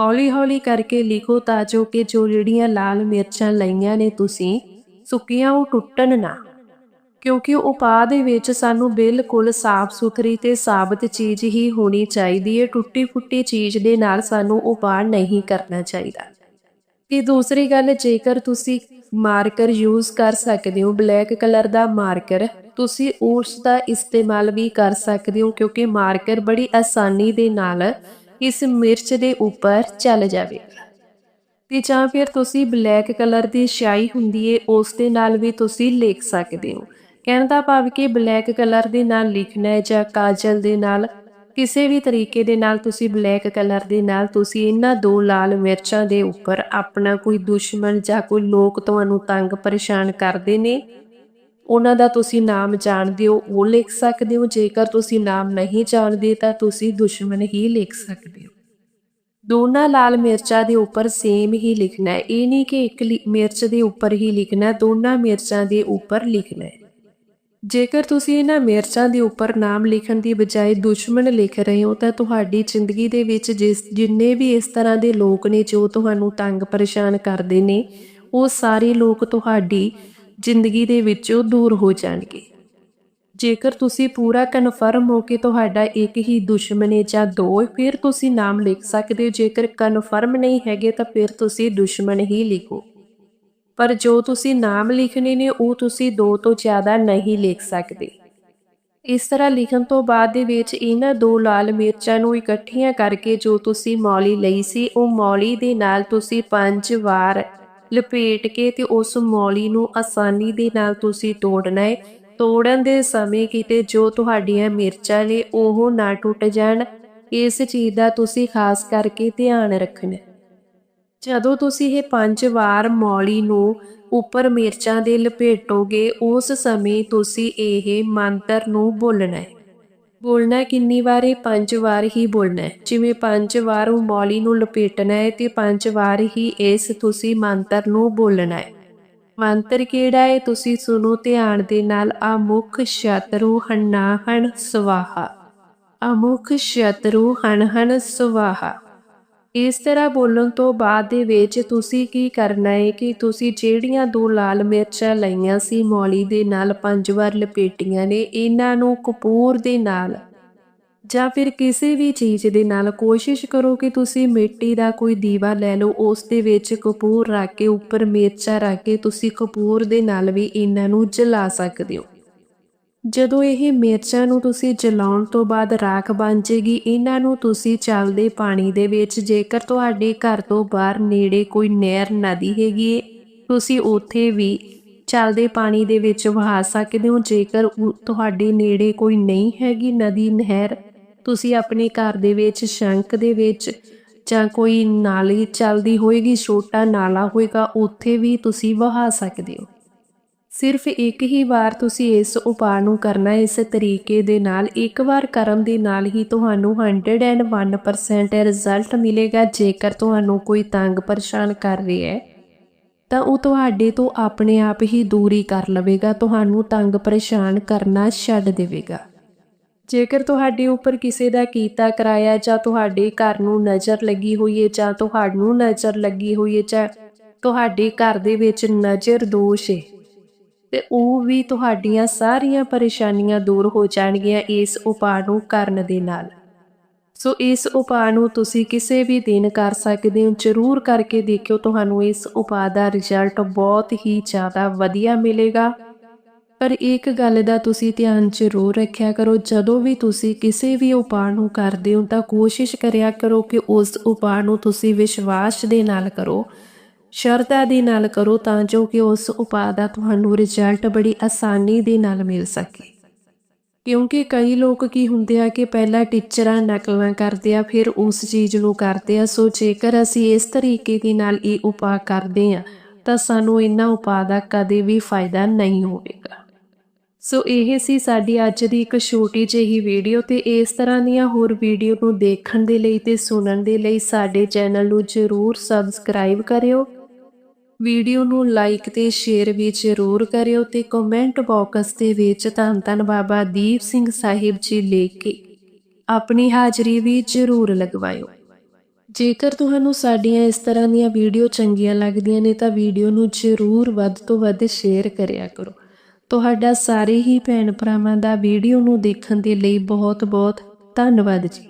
ਹੌਲੀ-ਹੌਲੀ ਕਰਕੇ ਲਿਖੋ ਤਾਂ ਜੋ ਕਿ ਜੋ ਜਿਹੜੀਆਂ ਲਾਲ ਮਿਰਚਾਂ ਲਈਆਂ ਨੇ ਤੁਸੀਂ, ਸੁੱਕੀਆਂ ਉਹ ਟੁੱਟਣ ਨਾ। ਕਿਉਂਕਿ ਉਪਾਅ ਦੇ ਵਿੱਚ ਸਾਨੂੰ ਬਿਲਕੁਲ ਸਾਫ਼ ਸੁਥਰੀ ਤੇ ਸਾਬਤ ਚੀਜ਼ ਹੀ ਹੋਣੀ ਚਾਹੀਦੀ ਹੈ ਟੁੱਟੀ ਫੁੱਟੀ ਚੀਜ਼ ਦੇ ਨਾਲ ਸਾਨੂੰ ਉਪਾਅ ਨਹੀਂ ਕਰਨਾ ਚਾਹੀਦਾ। ਤੇ ਦੂਸਰੀ ਗੱਲ, ਜੇਕਰ ਤੁਸੀਂ ਮਾਰਕਰ ਯੂਜ਼ ਕਰ ਸਕਦੇ ਹੋ, ਬਲੈਕ ਕਲਰ ਦਾ ਮਾਰਕਰ, ਤੁਸੀਂ ਉਸ ਦਾ ਇਸਤੇਮਾਲ ਵੀ ਕਰ ਸਕਦੇ ਹੋ, ਕਿਉਂਕਿ ਮਾਰਕਰ ਬੜੀ ਆਸਾਨੀ ਦੇ ਨਾਲ ਇਸ ਮਿਰਚ ਦੇ ਉੱਪਰ ਚੱਲ ਜਾਵੇਗਾ ਤੇ ਜਾਂ ਫਿਰ ਤੁਸੀਂ ਬਲੈਕ ਕਲਰ ਦੀ ਸ਼ਾਈ ਹੁੰਦੀ ਏ, ਉਸ ਦੇ ਨਾਲ ਵੀ ਤੁਸੀਂ ਲਿਖ ਸਕਦੇ ਹੋ। ਕਹਿਣ ਦਾ ਭਾਵ ਕਿ ਬਲੈਕ ਕਲਰ ਦੇ ਨਾਲ ਲਿਖਣਾ ਹੈ ਜਾਂ ਕਾਜਲ ਦੇ ਨਾਲ, ਕਿਸੇ ਵੀ ਤਰੀਕੇ ਦੇ ਨਾਲ ਤੁਸੀਂ ਬਲੈਕ ਕਲਰ ਦੇ ਨਾਲ ਤੁਸੀਂ ਇਹਨਾਂ ਦੋ ਲਾਲ ਮਿਰਚਾਂ ਦੇ ਉੱਪਰ ਆਪਣਾ ਕੋਈ ਦੁਸ਼ਮਣ ਜਾਂ ਕੋਈ ਲੋਕ ਤੁਹਾਨੂੰ ਤੰਗ ਪਰੇਸ਼ਾਨ ਕਰਦੇ ਨੇ ਉਹਨਾਂ ਦਾ ਤੁਸੀਂ ਨਾਮ ਜਾਣਦੇ ਹੋ, ਉਹ ਲਿਖ ਸਕਦੇ ਹੋ। ਜੇਕਰ ਤੁਸੀਂ ਨਾਮ ਨਹੀਂ ਜਾਣਦੇ, ਤਾਂ ਤੁਸੀਂ ਦੁਸ਼ਮਣ ਹੀ ਲਿਖ ਸਕਦੇ ਹੋ। ਦੋਨਾਂ ਲਾਲ ਮਿਰਚਾਂ ਦੇ ਉੱਪਰ ਸੇਮ ਹੀ ਲਿਖਣਾ ਹੈ। ਇਹ ਨਹੀਂ ਕਿ ਇੱਕ ਲਿ- ਮਿਰਚ ਦੇ ਉੱਪਰ ਹੀ ਲਿਖਣਾ ਦੋਨਾਂ ਮਿਰਚਾਂ ਦੇ ਉੱਪਰ ਲਿਖਣਾ ਹੈ। ਜੇਕਰ ਤੁਸੀਂ ਇਹਨਾਂ ਮਿਰਚਾਂ ਦੇ ਉੱਪਰ ਨਾਮ ਲਿਖਣ ਦੀ ਬਜਾਏ ਦੁਸ਼ਮਣ ਲਿਖ ਰਹੇ ਹੋ, ਤਾਂ ਤੁਹਾਡੀ ਜ਼ਿੰਦਗੀ ਦੇ ਵਿੱਚ ਜਿਸ, ਜਿੰਨੇ ਵੀ ਇਸ ਤਰ੍ਹਾਂ ਦੇ ਲੋਕ ਨੇ ਜੋ ਤੁਹਾਨੂੰ ਤੰਗ ਪਰੇਸ਼ਾਨ ਕਰਦੇ ਨੇ, ਉਹ ਸਾਰੇ ਲੋਕ ਤੁਹਾਡੀ ਜ਼ਿੰਦਗੀ ਦੇ ਵਿੱਚੋਂ ਦੂਰ ਹੋ ਜਾਣਗੇ। ਜੇਕਰ ਤੁਸੀਂ ਪੂਰਾ ਕਨਫਰਮ ਹੋ ਕੇ ਤੁਹਾਡਾ ਇੱਕ ਹੀ ਦੁਸ਼ਮਣ ਹੈ ਜਾਂ ਦੋ, ਫਿਰ ਤੁਸੀਂ ਨਾਮ ਲਿਖ ਸਕਦੇ ਹੋ। ਜੇਕਰ ਕਨਫਰਮ ਨਹੀਂ ਹੈਗੇ ਤਾਂ ਫਿਰ ਤੁਸੀਂ ਦੁਸ਼ਮਣ ਹੀ ਲਿਖੋ। ਪਰ ਜੋ ਤੁਸੀਂ ਨਾਮ ਲਿਖਣੇ ਨੇ, ਉਹ ਤੁਸੀਂ ਦੋ ਤੋਂ ਜ਼ਿਆਦਾ ਨਹੀਂ ਲਿਖ ਸਕਦੇ। ਇਸ ਤਰ੍ਹਾਂ ਲਿਖਣ ਤੋਂ ਬਾਅਦ ਦੇ ਵਿੱਚ ਇਹਨਾਂ ਦੋ ਲਾਲ ਮਿਰਚਾਂ ਨੂੰ ਇਕੱਠੀਆਂ ਕਰਕੇ ਜੋ ਤੁਸੀਂ ਮੌਲੀ ਲਈ ਸੀ, ਉਹ ਮੌਲੀ ਦੇ ਨਾਲ ਤੁਸੀਂ ਪੰਜ ਵਾਰ ਲਪੇਟ ਕੇ ਤੇ ਉਸ ਮੌਲੀ ਨੂੰ ਆਸਾਨੀ ਦੇ ਨਾਲ ਤੁਸੀਂ ਤੋੜਨਾ ਹੈ ਤੋੜਨ ਦੇ ਸਮੇਂ ਕਿਤੇ ਜੋ ਤੁਹਾਡੀਆਂ ਮਿਰਚਾਂ ਨੇ ਉਹ ਨਾ ਟੁੱਟ ਜਾਣ, ਇਸ ਚੀਜ਼ ਦਾ ਤੁਸੀਂ ਖਾਸ ਕਰਕੇ ਧਿਆਨ ਰੱਖਣਾ ਜਦੋਂ ਤੁਸੀਂ ਇਹ ਪੰਜ ਵਾਰ ਮੌਲੀ ਨੂੰ ਉੱਪਰ ਮਿਰਚਾਂ ਦੇ ਲਪੇਟੋਗੇ, ਉਸ ਸਮੇਂ ਤੁਸੀਂ ਇਹ ਮੰਤਰ ਨੂੰ ਬੋਲਣਾ ਹੈ ਬੋਲਣਾ ਕਿੰਨੀ ਵਾਰ ਇਹ ਪੰਜ ਵਾਰ ਹੀ ਬੋਲਣਾ ਹੈ। ਜਿਵੇਂ ਪੰਜ ਵਾਰ ਉਹ ਮੌਲੀ ਨੂੰ ਲਪੇਟਣਾ ਹੈ ਤੇ ਪੰਜ ਵਾਰ ਹੀ ਇਸ ਤੁਸੀਂ ਮੰਤਰ ਨੂੰ ਬੋਲਣਾ ਹੈ। ਮੰਤਰ ਕਿਹੜਾ ਹੈ? ਤੁਸੀਂ ਸੁਣੋ ਧਿਆਨ ਦੇ ਨਾਲ, ਅਮੁਖ ਸ਼ਤਰੂ ਹਨਾਹਣ ਸਵਾਹਾ। ਅਮੁਖ ਸ਼ਤਰੂ ਹਨਹਨ ਸਵਾਹਾ। ਇਸ ਤਰ੍ਹਾਂ ਬੋਲਣ ਤੋਂ ਬਾਅਦ ਦੇ ਵਿੱਚ ਤੁਸੀਂ ਕੀ ਕਰਨਾ ਹੈ ਕਿ ਤੁਸੀਂ ਜਿਹੜੀਆਂ ਦੋ ਲਾਲ ਮਿਰਚਾਂ ਲਈਆਂ ਸੀ ਮੌਲੀ ਦੇ ਨਾਲ ਪੰਜ ਵਾਰ ਲਪੇਟੀਆਂ ਨੇ, ਇਹਨਾਂ ਨੂੰ ਕਪੂਰ ਦੇ ਨਾਲ। ਜਾਂ ਫਿਰ ਕਿਸੇ ਵੀ ਚੀਜ਼ ਦੇ ਨਾਲ ਕੋਸ਼ਿਸ਼ ਕਰੋ ਕਿ ਤੁਸੀਂ ਮਿੱਟੀ ਦਾ ਕੋਈ ਦੀਵਾ ਲੈ ਲਓ, ਉਸ ਦੇ ਵਿੱਚ ਕਪੂਰ ਰੱਖ ਕੇ, ਉੱਪਰ ਮਿਰਚਾਂ ਰੱਖ ਕੇ ਤੁਸੀਂ ਕਪੂਰ ਦੇ ਨਾਲ ਵੀ ਇਹਨਾਂ ਨੂੰ ਜਲਾ ਸਕਦੇ ਹੋ। ਜਦੋਂ ਇਹ ਮਿਰਚਾਂ ਨੂੰ ਤੁਸੀਂ ਜਲਾਉਣ ਤੋਂ ਬਾਅਦ ਰਾਖ ਬਣ ਜੇਗੀ, ਇਹਨਾਂ ਨੂੰ ਤੁਸੀਂ ਚੱਲਦੇ ਪਾਣੀ ਦੇ ਵਿੱਚ, ਜੇਕਰ ਤੁਹਾਡੇ ਘਰ ਤੋਂ ਬਾਹਰ ਨੇੜੇ ਕੋਈ ਨਹਿਰ, ਨਦੀ ਹੈਗੀ ਹੈ ਤੁਸੀਂ ਉੱਥੇ ਵੀ ਚੱਲਦੇ ਪਾਣੀ ਦੇ ਵਿੱਚ ਵਹਾ ਸਕਦੇ ਹੋ। ਜੇਕਰ ਤੁਹਾਡੇ ਨੇੜੇ ਕੋਈ ਨਹੀਂ ਹੈਗੀ ਨਦੀ, ਨਹਿਰ, ਤੁਸੀਂ ਆਪਣੇ ਘਰ ਦੇ ਵਿੱਚ ਸ਼ੰਕ ਦੇ ਵਿੱਚ ਜਾਂ ਕੋਈ ਨਾਲੀ ਚੱਲਦੀ ਹੋਏਗੀ, ਛੋਟਾ ਨਾਲਾ ਹੋਏਗਾ, ਉੱਥੇ ਵੀ ਤੁਸੀਂ ਵਹਾ ਸਕਦੇ ਹੋ। ਸਿਰਫ ਇੱਕ ਹੀ ਵਾਰ ਤੁਸੀਂ ਇਸ ਉਪਾਅ ਨੂੰ ਕਰਨਾ, ਇਸ ਤਰੀਕੇ ਦੇ ਨਾਲ ਇੱਕ ਵਾਰ ਕਰਨ ਦੇ ਨਾਲ ਹੀ ਤੁਹਾਨੂੰ 101% ਰਿਜ਼ਲਟ ਮਿਲੇਗਾ, ਜੇਕਰ ਤੁਹਾਨੂੰ ਕੋਈ ਤੰਗ ਪਰੇਸ਼ਾਨ ਕਰ ਰਿਹਾ ਹੈ, ਤਾਂ ਉਹ ਤੁਹਾਡੇ ਤੋਂ ਆਪਣੇ ਆਪ ਹੀ ਦੂਰੀ ਕਰ ਲਵੇਗਾ, ਤੁਹਾਨੂੰ ਤੰਗ ਪਰੇਸ਼ਾਨ ਕਰਨਾ ਛੱਡ ਦੇਵੇਗਾ। ਜੇਕਰ ਤੁਹਾਡੇ ਉੱਪਰ ਕਿਸੇ ਦਾ ਕੀਤਾ ਕਰਾਇਆ ਜਾਂ ਤੁਹਾਡੇ ਘਰ ਨੂੰ ਨਜ਼ਰ ਲੱਗੀ ਹੋਈ ਹੈ ਜਾਂ ਤੁਹਾਨੂੰ ਨਜ਼ਰ ਲੱਗੀ ਹੋਈ ਹੈ ਜਾਂ ਤੁਹਾਡੇ ਘਰ ਦੇ ਵਿੱਚ ਨਜ਼ਰ ਦੋਸ਼ ਹੈ ਤੇ ਉਹ ਵੀ ਤੁਹਾਡੀਆਂ ਸਾਰੀਆਂ ਪਰੇਸ਼ਾਨੀਆਂ ਦੂਰ ਹੋ ਜਾਣਗੀਆਂ ਇਸ ਉਪਾਅ ਨੂੰ ਕਰਨ ਦੇ ਨਾਲ। ਸੋ ਇਸ ਉਪਾਅ ਨੂੰ ਤੁਸੀਂ ਕਿਸੇ ਵੀ ਦਿਨ ਕਰ ਸਕਦੇ ਹੋ। ਜ਼ਰੂਰ ਕਰਕੇ ਦੇਖਿਓ ਤੁਹਾਨੂੰ ਇਸ ਉਪਾਅ ਦਾ ਰਿਜ਼ਲਟ ਬਹੁਤ ਹੀ ਜ਼ਿਆਦਾ ਵਧੀਆ ਮਿਲੇਗਾ। ਪਰ ਇੱਕ ਗੱਲ ਦਾ ਤੁਸੀਂ ਧਿਆਨ ਜ਼ਰੂਰ ਰੱਖਿਆ ਕਰੋ, ਜਦੋਂ ਵੀ ਤੁਸੀਂ ਕਿਸੇ ਵੀ ਉਪਾਅ ਨੂੰ ਕਰਦੇ ਹੋ ਤਾਂ ਕੋਸ਼ਿਸ਼ ਕਰਿਆ ਕਰੋ ਕਿ ਉਸ ਉਪਾਅ ਨੂੰ ਤੁਸੀਂ ਵਿਸ਼ਵਾਸ ਦੇ ਨਾਲ ਕਰੋ। ਸ਼ਰਧਾ ਦੇ ਨਾਲ ਕਰੋ ਤਾਂ ਜੋ ਕਿ ਉਸ ਉਪਾਅ ਦਾ ਤੁਹਾਨੂੰ ਰਿਜ਼ਲਟ ਬੜੀ ਆਸਾਨੀ ਦੇ ਨਾਲ ਮਿਲ ਸਕੇ। ਕਿਉਂਕਿ ਕਈ ਲੋਕ ਕੀ ਹੁੰਦੇ ਆ ਕਿ ਪਹਿਲਾਂ ਟੀਚਰਾਂ ਨਕਲਾਂ ਕਰਦੇ ਆ, ਫਿਰ ਉਸ ਚੀਜ਼ ਨੂੰ ਕਰਦੇ ਆ। ਸੋ ਜੇਕਰ ਅਸੀਂ ਇਸ ਤਰੀਕੇ ਦੇ ਨਾਲ ਇਹ ਉਪਾਅ ਕਰਦੇ ਆ, ਤਾਂ ਸਾਨੂੰ ਇਹਨਾਂ ਉਪਾਅ ਦਾ ਕਦੇ ਵੀ ਫਾਇਦਾ ਨਹੀਂ ਹੋਵੇਗਾ। ਸੋ ਇਹ ਸੀ ਸਾਡੀ ਅੱਜ ਦੀ ਇੱਕ ਛੋਟੀ ਜਿਹੀ ਵੀਡੀਓ ਤੇ ਇਸ ਤਰ੍ਹਾਂ ਦੀਆਂ ਹੋਰ ਵੀਡੀਓ ਨੂੰ ਦੇਖਣ ਦੇ ਲਈ ਤੇ ਸੁਣਨ ਦੇ ਲਈ ਸਾਡੇ ਚੈਨਲ ਨੂੰ ਜ਼ਰੂਰ ਸਬਸਕ੍ਰਾਈਬ ਕਰਿਓ। ਵੀਡੀਓ ਨੂੰ ਲਾਈਕ ਤੇ ਸ਼ੇਅਰ ਵੀ ਜ਼ਰੂਰ ਕਰਿਓ ਤੇ ਕਮੈਂਟ ਬਾਕਸ ਦੇ ਵਿੱਚ ਧੰਨ ਧੰਨ ਬਾਬਾ ਦੀਪ ਸਿੰਘ ਸਾਹਿਬ ਜੀ ਲਿਖ ਕੇ ਆਪਣੀ ਹਾਜ਼ਰੀ ਵੀ ਜ਼ਰੂਰ ਲਗਵਾਇਓ। ਜੇਕਰ ਤੁਹਾਨੂੰ ਸਾਡੀਆਂ ਇਸ ਤਰ੍ਹਾਂ ਦੀਆਂ ਵੀਡੀਓ ਚੰਗੀਆਂ ਲੱਗਦੀਆਂ ਨੇ ਤਾਂ ਵੀਡੀਓ ਨੂੰ ਜ਼ਰੂਰ ਵੱਧ ਤੋਂ ਵੱਧ ਸ਼ੇਅਰ ਕਰਿਆ ਕਰੋ। ਤੁਹਾਡਾ ਸਾਰੇ ਹੀ ਭੈਣ ਭਰਾਵਾਂ ਦਾ ਵੀਡੀਓ ਨੂੰ ਦੇਖਣ ਦੇ ਲਈ ਬਹੁਤ ਬਹੁਤ ਧੰਨਵਾਦ ਜੀ।